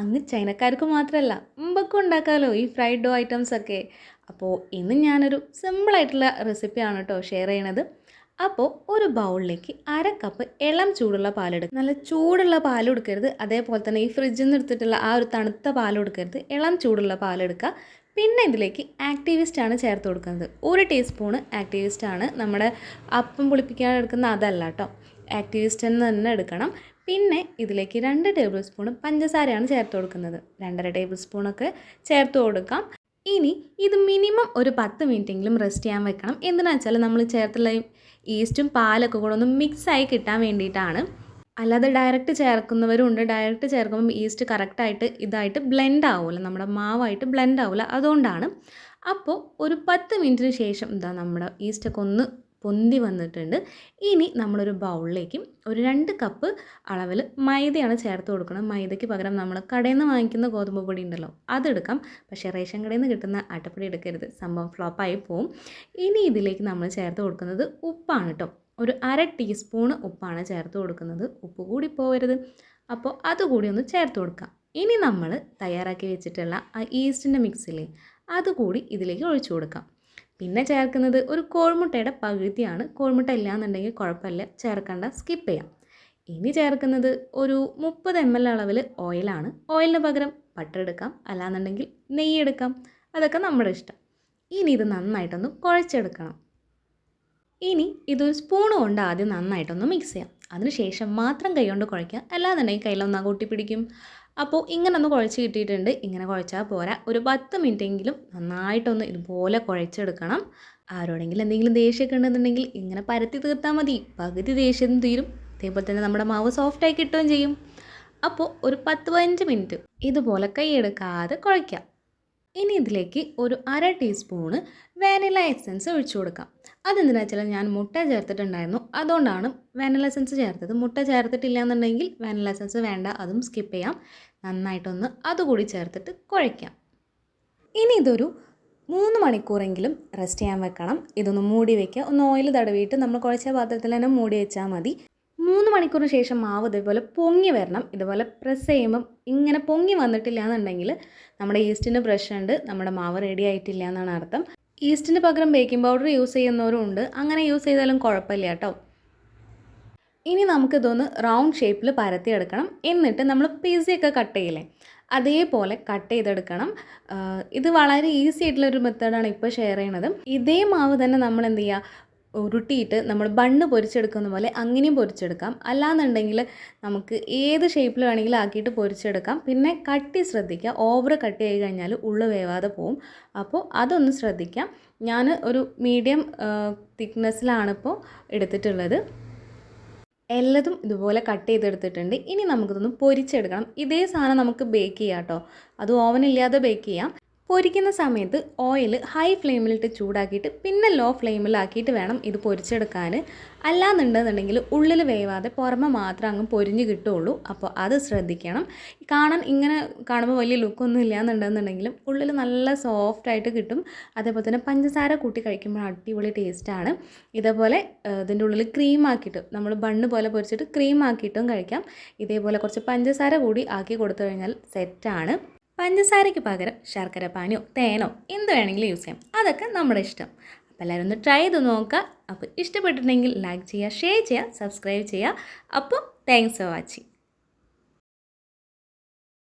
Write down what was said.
അങ്ങ് ചൈനക്കാർക്ക് മാത്രമല്ല മുമ്പൊക്കെ ഉണ്ടാക്കാമല്ലോ ഈ ഫ്രൈഡ് ഡോ ഐറ്റംസ് ഒക്കെ. അപ്പോൾ ഇന്ന് ഞാനൊരു സിമ്പിളായിട്ടുള്ള റെസിപ്പിയാണ് കേട്ടോ ഷെയർ ചെയ്യണത്. അപ്പോൾ ഒരു ബൗളിലേക്ക് അര കപ്പ് ഇളം ചൂടുള്ള പാലെടുക്കുക നല്ല ചൂടുള്ള പാൽ കൊടുക്കരുത് അതേപോലെ തന്നെ ഈ ഫ്രിഡ്ജിൽ നിന്ന് എടുത്തിട്ടുള്ള ആ ഒരു തണുത്ത പാൽ കൊടുക്കരുത് ഇളം ചൂടുള്ള പാലെടുക്കുക പിന്നെ ഇതിലേക്ക് ആക്ടിവിസ്റ്റ് ആണ് ചേർത്ത് കൊടുക്കുന്നത്. ഒരു ടീസ്പൂണ് ആക്ടിവിസ്റ്റ് ആണ്. നമ്മുടെ അപ്പം പുളിപ്പിക്കാൻ എടുക്കുന്ന അതല്ല കേട്ടോ ആക്ടിവിസ്റ്റ് എന്ന് തന്നെ എടുക്കണം. പിന്നെ ഇതിലേക്ക് രണ്ട് ടേബിൾ സ്പൂൺ പഞ്ചസാരയാണ് ചേർത്ത് കൊടുക്കുന്നത്. രണ്ടര ടേബിൾ സ്പൂണൊക്കെ ചേർത്ത് കൊടുക്കാം. ഇനി ഇത് മിനിമം ഒരു പത്ത് മിനിറ്റെങ്കിലും റെസ്റ്റ് ചെയ്യാൻ വെക്കണം. എന്തിനാ വെച്ചാൽ നമ്മൾ ചേർത്തുള്ള ഈസ്റ്റും പാലൊക്കെ കൂടെ ഒന്ന് മിക്സായി കിട്ടാൻ വേണ്ടിയിട്ടാണ്. അല്ലാതെ ഡയറക്റ്റ് ചേർക്കുന്നവരുണ്ട്. ഡയറക്റ്റ് ചേർക്കുമ്പോൾ ഈസ്റ്റ് കറക്റ്റായിട്ട് ഇതായിട്ട് ബ്ലെൻഡ് ആവില്ല നമ്മുടെ മാവായിട്ട് ബ്ലെൻഡ് ആവില്ല അതുകൊണ്ടാണ്. അപ്പോൾ ഒരു പത്ത് മിനിറ്റിന് ശേഷം എന്താ നമ്മുടെ ഈസ്റ്റൊക്കെ ഒന്ന് പൊന്തി വന്നിട്ടുണ്ട്. ഇനി നമ്മളൊരു ബൗളിലേക്ക് ഒരു രണ്ട് കപ്പ് അളവിൽ മൈദയാണ് ചേർത്ത് കൊടുക്കണം. മൈദയ്ക്ക് പകരം നമ്മൾ കടയിൽ നിന്ന് വാങ്ങിക്കുന്ന ഗോതമ്പ് പൊടി ഉണ്ടല്ലോ അതെടുക്കാം. പക്ഷേ റേഷൻ കടയിൽ നിന്ന് കിട്ടുന്ന അട്ടപ്പൊടി എടുക്കരുത്. സംഭവം ഫ്ലോപ്പായി പോവും. ഇനി ഇതിലേക്ക് നമ്മൾ ചേർത്ത് കൊടുക്കുന്നത് ഉപ്പാണ് കേട്ടോ ഒരു അര ടീസ്പൂണ് ഉപ്പാണ് ചേർത്ത് കൊടുക്കുന്നത്. ഉപ്പ് കൂടി പോകരുത് അപ്പോൾ അതുകൂടി ഒന്ന് ചേർത്ത് കൊടുക്കാം. ഇനി നമ്മൾ തയ്യാറാക്കി വെച്ചിട്ടുള്ള ആ ഈസ്റ്റിന്റെ മിക്സിലെ അതുകൂടി ഇതിലേക്ക് ഒഴിച്ചു കൊടുക്കാം. പിന്നെ ചേർക്കുന്നത് ഒരു കോഴിമുട്ടയുടെ പകുതിയാണ്. കോഴിമുട്ട ഇല്ല എന്നുണ്ടെങ്കിൽ കുഴപ്പമില്ല. ചേർക്കേണ്ട സ്കിപ്പ് ചെയ്യാം. ഇനി ചേർക്കുന്നത് ഒരു മുപ്പത് എം എൽ അളവിൽ ഓയിലാണ് ഓയിലിന് പകരം ബട്ടർ എടുക്കാം. അല്ലാന്നുണ്ടെങ്കിൽ നെയ്യ് എടുക്കാം. അതൊക്കെ നമ്മുടെ ഇഷ്ടം. ഇനി ഇത് നന്നായിട്ടൊന്ന് കുഴച്ചെടുക്കണം. ഇനി ഇതൊരു സ്പൂൺ കൊണ്ട് ആദ്യം നന്നായിട്ടൊന്ന് മിക്സ് ചെയ്യാം. അതിനുശേഷം മാത്രം കൈ കൊണ്ട് കുഴയ്ക്കുക. അല്ലാന്നുണ്ടെങ്കിൽ കയ്യിലൊന്നാ കൂട്ടി പിടിക്കും. അപ്പോൾ ഇങ്ങനെ ഒന്ന് കുഴച്ച് കിട്ടിയിട്ടുണ്ട്. ഇങ്ങനെ കുഴച്ചാൽ പോരാ. ഒരു പത്ത് മിനിറ്റെങ്കിലും നന്നായിട്ടൊന്ന് ഇതുപോലെ കുഴച്ചെടുക്കണം. ആരോടെങ്കിലും എന്തെങ്കിലും ദേഷ്യമൊക്കെ ഉണ്ടെന്നുണ്ടെങ്കിൽ ഇങ്ങനെ പരത്തി തീർത്താൽ മതി. പകുതി ദേഷ്യം തീരും. അതേപോലെ തന്നെ നമ്മുടെ മാവ് സോഫ്റ്റായി കിട്ടുകയും ചെയ്യും. അപ്പോൾ ഒരു പത്ത് പതിനഞ്ച് മിനിറ്റ് ഇതുപോലെ കൈയെടുക്കാതെ കുഴയ്ക്കാം. ഇനി ഇതിലേക്ക് ഒരു അര ടീസ്പൂണ് വാനില എസെൻസ് ഒഴിച്ചു കൊടുക്കാം. അതെന്തിനാ വെച്ചാൽ ഞാൻ മുട്ട ചേർത്തിട്ടുണ്ടായിരുന്നു. അതുകൊണ്ടാണ് വാനില എസെൻസ് ചേർത്തത്. മുട്ട ചേർത്തിട്ടില്ല എന്നുണ്ടെങ്കിൽ വാനില എസെൻസ് വേണ്ട അതും സ്കിപ്പ് ചെയ്യാം. നന്നായിട്ടൊന്ന് അതുകൂടി ചേർത്തിട്ട് കുഴയ്ക്കാം. ഇനി ഇതൊരു മൂന്ന് മണിക്കൂറെങ്കിലും റെസ്റ്റ് ചെയ്യാൻ വെക്കണം. ഇതൊന്ന് മൂടി വെക്കുക. ഒന്ന് ഓയിൽ തടവിയിട്ട് നമ്മൾ കുഴച്ച പാത്രത്തിൽ തന്നെ മൂടി വെച്ചാൽ മതി. മൂന്ന് മണിക്കൂറിന് ശേഷം മാവ് ഇതേപോലെ പൊങ്ങി വരണം. ഇതുപോലെ പ്രസ് ചെയ്യുമ്പം ഇങ്ങനെ പൊങ്ങി വന്നിട്ടില്ല എന്നുണ്ടെങ്കിൽ നമ്മുടെ ഈസ്റ്റിന് പ്രശ്നമുണ്ട് നമ്മുടെ മാവ് റെഡി ആയിട്ടില്ല എന്നാണ് അർത്ഥം. ഈസ്റ്റിന് പകരം ബേക്കിംഗ് പൗഡർ യൂസ് ചെയ്യുന്നവരും ഉണ്ട്. അങ്ങനെ യൂസ് ചെയ്താലും കുഴപ്പമില്ല കേട്ടോ. ഇനി നമുക്കിതൊന്ന് റൗണ്ട് ഷേപ്പിൽ പരത്തിയെടുക്കണം. എന്നിട്ട് നമ്മൾ പിസിയൊക്കെ കട്ട് ചെയ്യില്ലേ? അതേപോലെ കട്ട് ചെയ്തെടുക്കണം. ഇത് വളരെ ഈസി ആയിട്ടുള്ളൊരു മെത്തേഡാണ് ഇപ്പോൾ ഷെയർ ചെയ്യണത്. ഇതേ മാവ് തന്നെ നമ്മൾ എന്ത് ചെയ്യുക? ഉരുട്ടിയിട്ട് നമ്മൾ ബണ്ണ് പൊരിച്ചെടുക്കുന്ന പോലെ അങ്ങനെയും പൊരിച്ചെടുക്കാം. അല്ലാന്നുണ്ടെങ്കിൽ നമുക്ക് ഏത് ഷേപ്പിൽ വേണമെങ്കിലും ആക്കിയിട്ട് പൊരിച്ചെടുക്കാം. പിന്നെ കട്ടി ശ്രദ്ധിക്കുക. ഓവർ കട്ട് ചെയ്ത് കഴിഞ്ഞാൽ ഉള്ളു വേവാതെ പോവും. അപ്പോൾ അതൊന്ന് ശ്രദ്ധിക്കാം. ഞാൻ ഒരു മീഡിയം തിക്നെസ്സിലാണ് ഇപ്പോൾ എടുത്തിട്ടുള്ളത്. എല്ലതും ഇതുപോലെ കട്ട് ചെയ്തെടുത്തിട്ടുണ്ട്. ഇനി നമുക്കിതൊന്ന് പൊരിച്ചെടുക്കണം. ഇതേ സാധനം നമുക്ക് ബേക്ക് ചെയ്യാം കേട്ടോ അത് ഓവനില്ലാതെ ബേക്ക് ചെയ്യാം. പൊരിക്കുന്ന സമയത്ത് ഓയിൽ ഹൈ ഫ്ലെയിമിലിട്ട് ചൂടാക്കിയിട്ട് പിന്നെ ലോ ഫ്ലെയിമിലാക്കിയിട്ട് വേണം ഇത് പൊരിച്ചെടുക്കാൻ. അല്ലാന്നുണ്ടെന്നുണ്ടെങ്കിൽ ഉള്ളിൽ വേവാതെ പുറമെ മാത്രം അങ്ങ് പൊരിഞ്ഞ് കിട്ടുള്ളൂ അപ്പോൾ അത് ശ്രദ്ധിക്കണം. കാണാൻ ഇങ്ങനെ കാണുമ്പോൾ വലിയ ലുക്കൊന്നും ഇല്ലാന്നുണ്ടെന്നുണ്ടെങ്കിലും ഉള്ളിൽ നല്ല സോഫ്റ്റായിട്ട് കിട്ടും. അതേപോലെ തന്നെ പഞ്ചസാര കൂട്ടി കഴിക്കുമ്പോൾ അടിപൊളി ടേസ്റ്റാണ് ഇതേപോലെ ഇതിന്റെ ഉള്ളിൽ ക്രീം ആക്കിയിട്ട് നമ്മൾ ബണ്ണ് പോലെ പൊരിച്ചിട്ട് ക്രീം ആക്കിയിട്ടും കഴിക്കാം. ഇതേപോലെ കുറച്ച് പഞ്ചസാര കൂടി ആക്കി കൊടുത്തു കഴിഞ്ഞാൽ സെറ്റാണ് പഞ്ചസാരയ്ക്ക് പകരം ശർക്കര പാനിയോ തേനോ എന്ത് വേണമെങ്കിലും യൂസ് ചെയ്യാം. അതൊക്കെ നമ്മുടെ ഇഷ്ടം. അപ്പോൾ എല്ലാവരും ഒന്ന് ട്രൈ ചെയ്ത് നോക്കുക. അപ്പോൾ ഇഷ്ടപ്പെട്ടിട്ടുണ്ടെങ്കിൽ ലൈക്ക് ചെയ്യുക ഷെയർ ചെയ്യുക സബ്സ്ക്രൈബ് ചെയ്യുക. അപ്പോൾ താങ്ക്സ് ഫോർ വാച്ചിങ്